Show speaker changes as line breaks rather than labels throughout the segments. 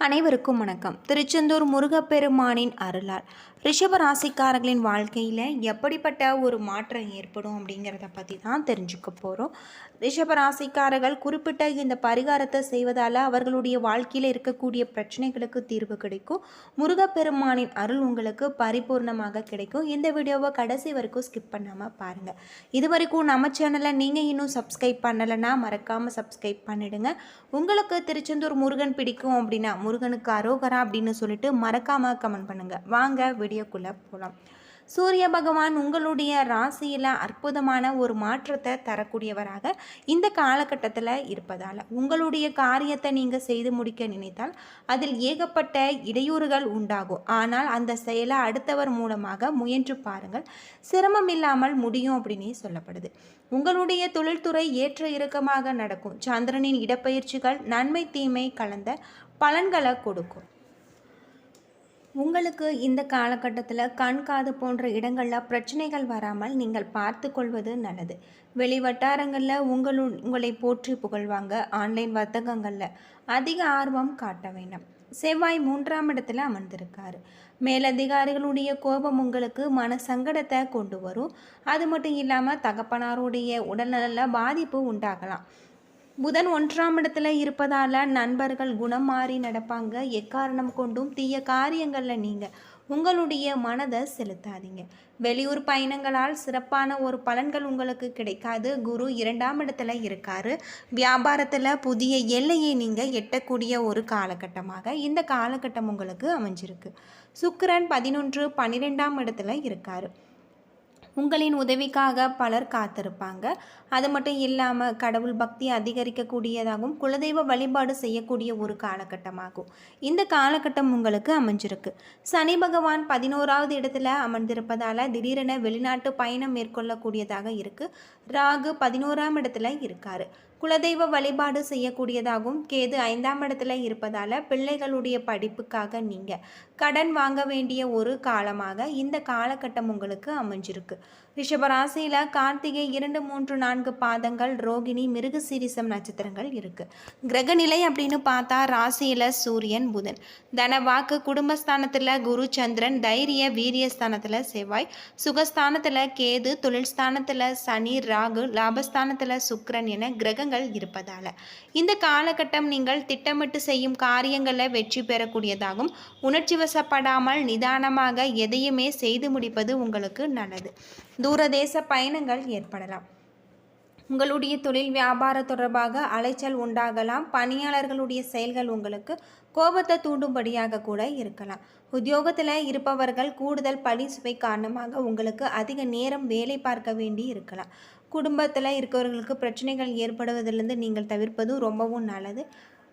அனைவருக்கும் வணக்கம். திருச்செந்தூர் முருகப்பெருமானின் அருளால் ரிஷப ராசிக்காரர்களின் வாழ்க்கையில் எப்படிப்பட்ட ஒரு மாற்றம் ஏற்படும் அப்படிங்கிறத பற்றி தான் தெரிஞ்சுக்க போகிறோம் ரிஷப ராசிக்காரர்கள் குறிப்பிட்ட இந்த பரிகாரத்தை செய்வதால் அவர்களுடைய வாழ்க்கையில் இருக்கக்கூடிய பிரச்சனைகளுக்கு தீர்வு கிடைக்கும். முருகப்பெருமானின் அருள் உங்களுக்கு பரிபூர்ணமாக கிடைக்கும். இந்த வீடியோவை கடைசி வரைக்கும் ஸ்கிப் பண்ணாமல் பாருங்கள் இது வரைக்கும் நம்ம சேனலை நீங்கள் இன்னும் சப்ஸ்கிரைப் பண்ணலைன்னா மறக்காமல் சப்ஸ்கிரைப் பண்ணிடுங்க. உங்களுக்கு திருச்செந்தூர் முருகன் பிடிக்கும் அப்படின்னா முருகனுக்கு அரோகரா அப்படின்னு சொல்லிட்டு மறக்காமல் கமெண்ட் பண்ணுங்கள் வாங்க வீடியோக்குள்ளே போகலாம் சூரிய பகவான் உங்களுடைய ராசியில் அற்புதமான ஒரு மாற்றத்தை தரக்கூடியவராக இந்த காலகட்டத்தில் இருப்பதால் உங்களுடைய காரியத்தை நீங்கள் செய்து முடிக்க நினைத்தால் அதில் ஏகப்பட்ட இடையூறுகள் உண்டாகும். ஆனால் அந்த செயலை அடுத்தவர் மூலமாக முயன்று பாருங்கள். சிரமம் இல்லாமல் முடியும் அப்படின்னே சொல்லப்படுது. உங்களுடைய தொழில்துறை ஏற்ற இறக்கமாக நடக்கும். சந்திரனின் இடப்பெயர்ச்சிகள் நன்மை தீமை கலந்த பலன்களை கொடுக்கும். உங்களுக்கு இந்த காலகட்டத்தில் கண் காது போன்ற இடங்களில் பிரச்சனைகள் வராமல் நீங்கள் பார்த்து கொள்வது நல்லது. வெளி வட்டாரங்களில் உங்களு உங்களை போற்றி புகழ்வாங்க ஆன்லைன் வர்த்தகங்களில் அதிக ஆர்வம் காட்ட வேண்டாம். செவ்வாய் மூன்றாம் இடத்துல அமர்ந்திருக்கார். மேலதிகாரிகளுடைய கோபம் உங்களுக்கு மன சங்கடத்தை கொண்டு வரும். அது மட்டும் இல்லாமல் தகப்பனாருடைய உடல்நலில் பாதிப்பு உண்டாகலாம். புதன் ஒன்றாம் இடத்துல இருப்பதால் நண்பர்கள் குணம் மாறி நடப்பாங்க. எக்காரணம் கொண்டும் தீய காரியங்களில் நீங்கள் உங்களுடைய மனதை செலுத்தாதீங்க. வெளியூர் பயணங்களால் சிறப்பான ஒரு பலன்கள் உங்களுக்கு கிடைக்காது. குரு இரண்டாம் இடத்துல இருக்காரு. வியாபாரத்தில் புதிய எல்லையை நீங்கள் எட்டக்கூடிய ஒரு காலகட்டமாக இந்த காலகட்டம் உங்களுக்கு அமைஞ்சிருக்கு. சுக்கரன் பதினொன்று பன்னிரெண்டாம் இடத்துல இருக்காரு. உங்களின் உதவிக்காக பலர் காத்திருப்பாங்க. அது மட்டும் இல்லாமல் கடவுள் பக்தி அதிகரிக்கக்கூடியதாகவும் குலதெய்வ வழிபாடு செய்யக்கூடிய ஒரு காலகட்டமாகும். இந்த காலகட்டம் உங்களுக்கு அமைஞ்சிருக்கு. சனி பகவான் பதினோராவது இடத்துல அமர்ந்திருப்பதால் திடீரென வெளிநாட்டு பயணம் மேற்கொள்ளக்கூடியதாக இருக்குது ராகு பதினோராம் இடத்துல இருக்காரு. குலதெய்வ வழிபாடு செய்யக்கூடியதாகவும் கேது ஐந்தாம் இடத்துல இருப்பதால் பிள்ளைகளுடைய படிப்புக்காக நீங்கள் கடன் வாங்க வேண்டிய ஒரு காலமாக இந்த காலகட்டம் உங்களுக்கு அமைஞ்சிருக்கு. ரிஷபராசியில் கார்த்திகை இரண்டு மூன்று நான்கு பாதங்கள் ரோகிணி மிருகசீரிசம் நட்சத்திரங்கள் இருக்குது கிரகநிலை அப்படின்னு பார்த்தா ராசியில் சூரியன் புதன். தனவாக்கு குடும்பஸ்தானத்தில் குரு சந்திரன் தைரிய வீரியஸ்தானத்தில் செவ்வாய். சுகஸ்தானத்தில் கேது தொழில் ஸ்தானத்தில் சனி ராகு லாபஸ்தானத்தில் சுக்கரன் என கிரகங்கள் இருப்பதால். இந்த காலகட்டம் நீங்கள் திட்டமிட்டு செய்யும் காரியங்களில் வெற்றி பெறக்கூடியதாகும். உணர்ச்சி வசப்படாமல் நிதானமாக எதையுமே செய்து முடிப்பது உங்களுக்கு நல்லது. தூரதேச பயணங்கள் ஏற்படலாம். உங்களுடைய தொழில் வியாபார தொடர்பாக அலைச்சல் உண்டாகலாம். பணியாளர்களுடைய செயல்கள் உங்களுக்கு கோபத்தை தூண்டும்படியாக கூட இருக்கலாம். உத்தியோகத்தில் இருப்பவர்கள் கூடுதல் பழி சுவை காரணமாக உங்களுக்கு அதிக நேரம் வேலை பார்க்க வேண்டி இருக்கலாம். குடும்பத்தில் இருக்கிறவர்களுக்கு பிரச்சனைகள் ஏற்படுவதிலிருந்து நீங்கள் தவிர்ப்பதும் ரொம்பவும் நல்லது.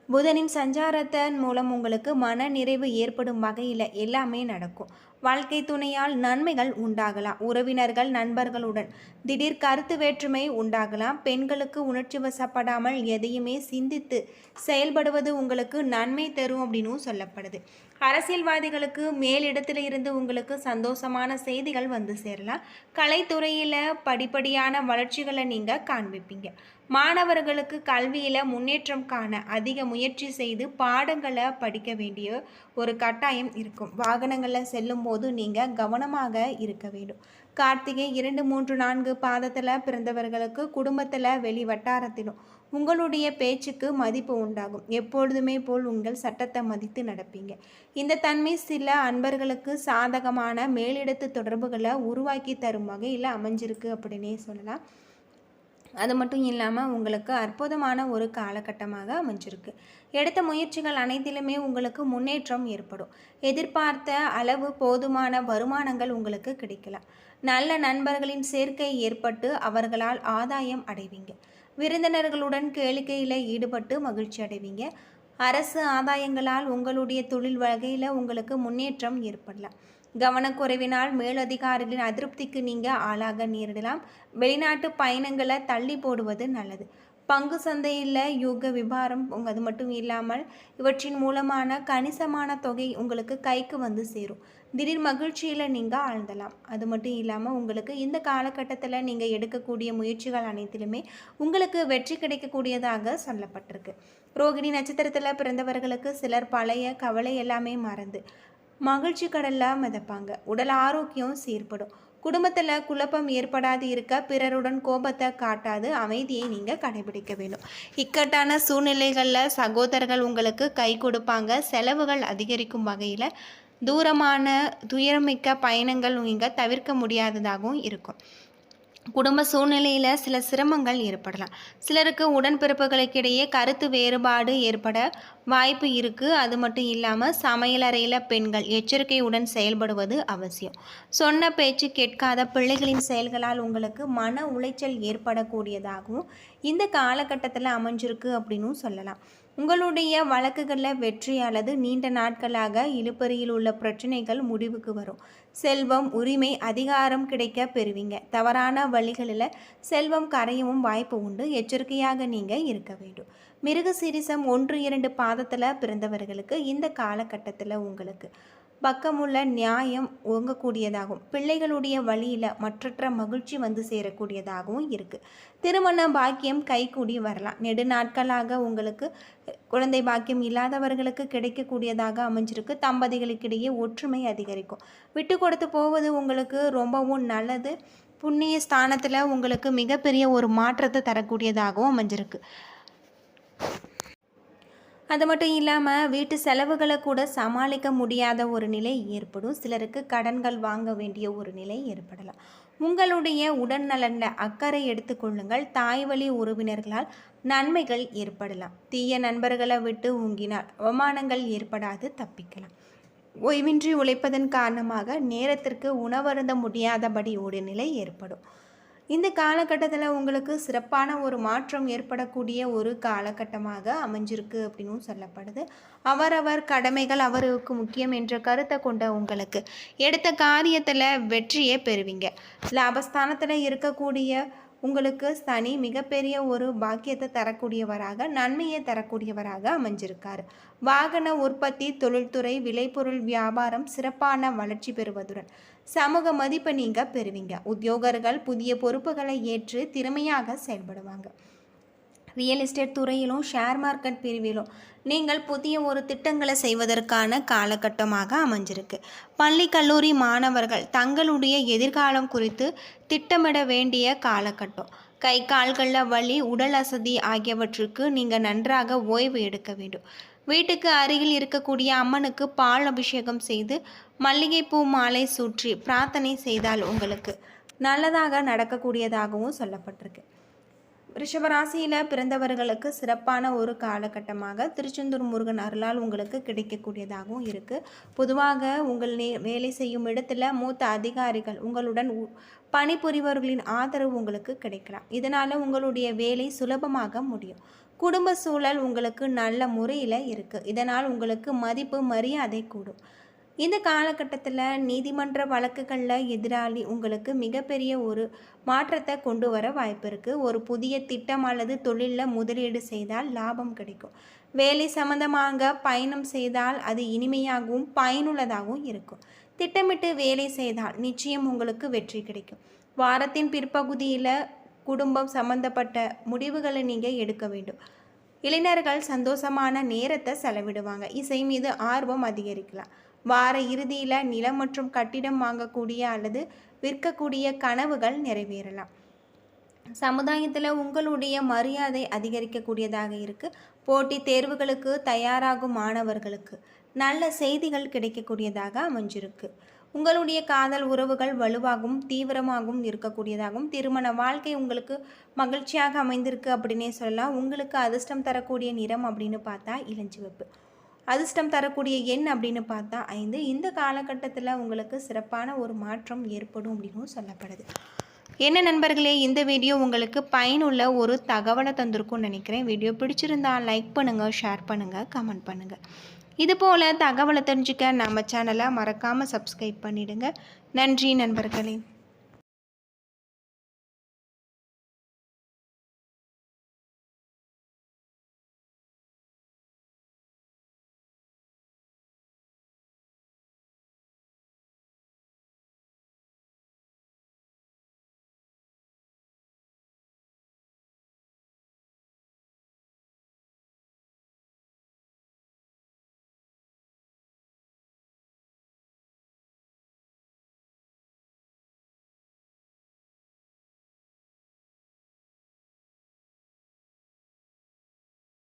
புதனின் சஞ்சாரத்தின் மூலம் உங்களுக்கு மன நிறைவு ஏற்படும் வகையில் எல்லாமே நடக்கும். வாழ்க்கை துணையால் நன்மைகள் உண்டாகலாம். உறவினர்கள் நண்பர்களுடன் திடீர் கருத்து வேற்றுமை உண்டாகலாம். பெண்களுக்கு உணர்ச்சி வசப்படாமல் எதையுமே சிந்தித்து செயல்படுவது உங்களுக்கு நன்மை தரும் அப்படின்னும் சொல்லப்படுது. அரசியல்வாதிகளுக்கு மேலிடத்தில் இருந்து உங்களுக்கு சந்தோஷமான செய்திகள் வந்து சேரலாம். கலைத்துறையில் படிப்படியான வளர்ச்சிகளை நீங்கள் காண்பிப்பீங்க. மாணவர்களுக்கு கல்வியில் முன்னேற்றம் காண அதிக முயற்சி செய்து பாடங்களை படிக்க வேண்டிய ஒரு கட்டாயம் இருக்கும். வாகனங்களில் செல்லும் போது நீங்கள் கவனமாக இருக்க வேண்டும். கார்த்திகை இரண்டு மூன்று நான்கு பாதத்தில் பிறந்தவர்களுக்கு குடும்பத்தில் வெளி வட்டாரத்திலும் உங்களுடைய பேச்சுக்கு மதிப்பு உண்டாகும். எப்பொழுதுமே போல் உங்கள் சட்டத்தை மதித்து நடப்பீங்க. இந்த தன்மை சில அன்பர்களுக்கு சாதகமான மேலிடத்து தொடர்புகளை உருவாக்கி தரும் வகையில் அமைஞ்சிருக்கு அப்படின்னே சொல்லலாம். அது மட்டும் இல்லாமல் உங்களுக்கு அற்புதமான ஒரு காலகட்டமாக அமைஞ்சிருக்கு. எடுத்த முயற்சிகள் அனைத்திலுமே உங்களுக்கு முன்னேற்றம் ஏற்படும். எதிர்பார்த்த அளவு போதுமான வருமானங்கள் உங்களுக்கு கிடைக்கலாம். நல்ல நண்பர்களின் சேர்க்கை ஏற்பட்டு அவர்களால் ஆதாயம் அடைவீங்க. விருந்தினர்களுடன் கேளிக்கையில் ஈடுபட்டு மகிழ்ச்சி அடைவீங்க. அரசு ஆதாயங்களால் உங்களுடைய தொழில் வகையில் உங்களுக்கு முன்னேற்றம் ஏற்படலாம். கவனக்குறைவினால் மேலதிகாரிகளின் அதிருப்திக்கு நீங்கள் ஆளாக நேரிடலாம். வெளிநாட்டு பயணங்களை தள்ளி போடுவது நல்லது. பங்கு சந்தையில் யூக விபாரம் அது மட்டும் இல்லாமல் இவற்றின் மூலமான கணிசமான தொகை உங்களுக்கு கைக்கு வந்து சேரும். திடீர் மகிழ்ச்சியில் நீங்கள் ஆழ்ந்தலாம். அது மட்டும் இல்லாமல் உங்களுக்கு இந்த காலகட்டத்தில் நீங்கள் எடுக்கக்கூடிய முயற்சிகள் அனைத்திலுமே உங்களுக்கு வெற்றி கிடைக்கக்கூடியதாக சொல்லப்பட்டிருக்கு. ரோகிணி நட்சத்திரத்தில் பிறந்தவர்களுக்கு சிலர் பழைய கவலை எல்லாமே மறந்து மகிழ்ச்சி கடலில் மிதப்பாங்க. உடல் ஆரோக்கியம் சீர்படும். குடும்பத்தில் குழப்பம் ஏற்படாது இருக்க பிறருடன் கோபத்தை காட்டாது அமைதியை நீங்கள் கடைபிடிக்க வேண்டும். இக்கட்டான சூழ்நிலைகளில் சகோதரர்கள் உங்களுக்கு கை கொடுப்பாங்க. செலவுகள் அதிகரிக்கும் வகையில் தூரமான துயரமிக்க பயணங்கள் நீங்கள் தவிர்க்க முடியாததாகவும் இருக்கும். குடும்ப சூழ்நிலையில் சில சிரமங்கள் ஏற்படலாம். சிலருக்கு உடன்பிறப்புகளுக்கிடையே கருத்து வேறுபாடு ஏற்பட வாய்ப்பு இருக்குது அது மட்டும் இல்லாமல் சமையலறையில் பெண்கள் எச்சரிக்கையுடன் செயல்படுவது அவசியம். சொன்ன பேச்சு கேட்காத பிள்ளைகளின் செயல்களால் உங்களுக்கு மன உளைச்சல் ஏற்படக்கூடியதாகவும் இந்த காலகட்டத்தில் அமைஞ்சிருக்கு அப்படின்னும் சொல்லலாம். உங்களுடைய வழக்குகளில் வெற்றி அல்லது நீண்ட நாட்களாக இழுப்பறியில் உள்ள பிரச்சனைகள் முடிவுக்கு வரும். செல்வம் உரிமை அதிகாரம் கிடைக்க பெறுவீங்க. தவறான வழிகளில் செல்வம் கரையவும் வாய்ப்பு உண்டு. எச்சரிக்கையாக நீங்கள் இருக்க வேண்டும். மிருக சிரிசம் ஒன்று இரண்டு பாதத்தில் பிறந்தவர்களுக்கு இந்த காலகட்டத்தில் உங்களுக்கு பக்கமுள்ள நியாயம் ஓங்கக்கூடியதாகும் பிள்ளைகளுடைய வழியில் மற்றற்ற மகிழ்ச்சி வந்து சேரக்கூடியதாகவும் இருக்குது திருமண பாக்கியம் கைகூடி வரலாம். நெடு நாட்களாக உங்களுக்கு குழந்தை பாக்கியம் இல்லாதவர்களுக்கு கிடைக்கக்கூடியதாக அமைஞ்சிருக்கு. தம்பதிகளுக்கிடையே ஒற்றுமை அதிகரிக்கும். விட்டு கொடுத்து போவது உங்களுக்கு ரொம்பவும் நல்லது. புண்ணிய ஸ்தானத்தில் உங்களுக்கு மிகப்பெரிய ஒரு மாற்றத்தை தரக்கூடியதாகவும் அமைஞ்சிருக்கு. அது மட்டும் இல்லாமல் வீட்டு செலவுகளை கூட சமாளிக்க முடியாத ஒரு நிலை ஏற்படும். சிலருக்கு கடன்கள் வாங்க வேண்டிய ஒரு நிலை ஏற்படலாம். உங்களுடைய உடல்நலனில் அக்கறை எடுத்துக்கொள்ளுங்கள் தாய் வழி உறவினர்களால் நன்மைகள் ஏற்படலாம். தீய நண்பர்களை விட்டு ஊங்கினால் அவமானங்கள் ஏற்படாது தப்பிக்கலாம். ஓய்வின்றி உழைப்பதன் காரணமாக நேரத்திற்கு உணவருந்த முடியாதபடி ஒரு நிலை ஏற்படும். இந்த காலகட்டத்தில் உங்களுக்கு சிறப்பான ஒரு மாற்றம் ஏற்படக்கூடிய ஒரு காலகட்டமாக அமைஞ்சிருக்கு அப்படின்னும் சொல்லப்படுது. அவரவர் கடமைகள் அவருக்கு முக்கியம் என்ற கருத்தை கொண்ட உங்களுக்கு எடுத்த காரியத்தில் வெற்றியே பெறுவீங்க. லாபஸ்தானத்தில் இருக்கக்கூடிய உங்களுக்கு சனி மிகப்பெரிய ஒரு பாக்கியத்தை தரக்கூடியவராக நன்மையை தரக்கூடியவராக அமைஞ்சிருக்கார். வாகன உற்பத்தி தொழில்துறை விளைபொருள் வியாபாரம் சிறப்பான வளர்ச்சி பெறுவதுடன் சமூக மதிப்பை நீங்கள் பெறுவீங்க. உத்தியோகர்கள் புதிய பொறுப்புகளை ஏற்று திறமையாக செயல்படுவாங்க. ரியல் எஸ்டேட் துறையிலும் ஷேர் மார்க்கெட் பிரிவிலும் நீங்கள் புதிய ஒரு திட்டங்களை செய்வதற்கான காலகட்டமாக அமைஞ்சிருக்கு. பள்ளி கல்லூரி மாணவர்கள் தங்களுடைய எதிர்காலம் குறித்து திட்டமிட வேண்டிய காலகட்டம். கை கால்களில் வலி உடல் அசதி ஆகியவற்றுக்கு நீங்கள் நன்றாக ஓய்வு எடுக்க வேண்டும். வீட்டுக்கு அருகில் இருக்கக்கூடிய அம்மனுக்கு பால் அபிஷேகம் செய்து மல்லிகைப்பூ மாலை சூற்றி பிரார்த்தனை செய்தால் உங்களுக்கு நல்லதாக நடக்கக்கூடியதாகவும் சொல்லப்பட்டிருக்கு. ரிஷபராசியில் பிறந்தவர்களுக்கு சிறப்பான ஒரு காலகட்டமாக திருச்செந்தூர் முருகன் அருளால் உங்களுக்கு கிடைக்கக்கூடியதாகவும் இருக்குது பொதுவாக உங்கள் நே வேலை செய்யும் இடத்துல மூத்த அதிகாரிகள் உங்களுடன் உ- பணிபுரிபவர்களின் ஆதரவு உங்களுக்கு கிடைக்கலாம். இதனால் உங்களுடைய வேலை சுலபமாக முடியும். குடும்ப சூழல் உங்களுக்கு நல்ல முறையில் இருக்குது இதனால் உங்களுக்கு மதிப்பு மரியாதை கூடும். இந்த காலகட்டத்தில் நீதிமன்ற வழக்குகளில் எதிராளி உங்களுக்கு மிகப்பெரிய ஒரு மாற்றத்தை கொண்டு வர வாய்ப்பு இருக்குது ஒரு புதிய திட்டம் அல்லது தொழிலில் முதலீடு செய்தால் லாபம் கிடைக்கும். வேலை சம்பந்தமாக பயணம் செய்தால் அது இனிமையாகவும் பயனுள்ளதாகவும் இருக்கும். திட்டமிட்டு வேலை செய்தால் நிச்சயம் உங்களுக்கு வெற்றி கிடைக்கும். வாரத்தின் பிற்பகுதியில் குடும்பம் சம்பந்தப்பட்ட முடிவுகளை நீங்கள் எடுக்க வேண்டும். இளைஞர்கள் சந்தோஷமான நேரத்தை செலவிடுவாங்க. இசை மீது ஆர்வம் அதிகரிக்கலாம். வார இறுதியில் நிலம் மற்றும் கட்டிடம் வாங்கக்கூடிய அல்லது விற்கக்கூடிய கனவுகள் நிறைவேறலாம். சமுதாயத்தில் உங்களுடைய மரியாதை அதிகரிக்கக்கூடியதாக இருக்குது போட்டி தேர்வுகளுக்கு தயாராகும் மாணவர்களுக்கு நல்ல செய்திகள் கிடைக்கக்கூடியதாக அமைஞ்சிருக்கு. உங்களுடைய காதல் உறவுகள் வலுவாகவும் தீவிரமாகவும் இருக்கக்கூடியதாகவும் திருமண வாழ்க்கை உங்களுக்கு மகிழ்ச்சியாக அமைந்திருக்கு அப்படின்னே சொல்லலாம். உங்களுக்கு அதிர்ஷ்டம் தரக்கூடிய நிறம் அப்படின்னு பார்த்தா இளஞ்சிவப்பு. அதிர்ஷ்டம் தரக்கூடிய எண் அப்படின்னு பார்த்தா ஐந்து. இந்த காலகட்டத்தில் உங்களுக்கு சிறப்பான ஒரு மாற்றம் ஏற்படும் அப்படின்னும் சொல்லப்படுது. என்ன நண்பர்களே இந்த வீடியோ உங்களுக்கு பயனுள்ள ஒரு தகவலை தந்திருக்கும்னு நினைக்கிறேன். வீடியோ பிடிச்சிருந்தா லைக் பண்ணுங்கள் ஷேர் பண்ணுங்கள் கமெண்ட் பண்ணுங்கள் இது போல் தகவலை தெரிஞ்சுக்க நம்ம சேனலை மறக்காமல் சப்ஸ்கிரைப் பண்ணிவிடுங்க நன்றி நண்பர்களே.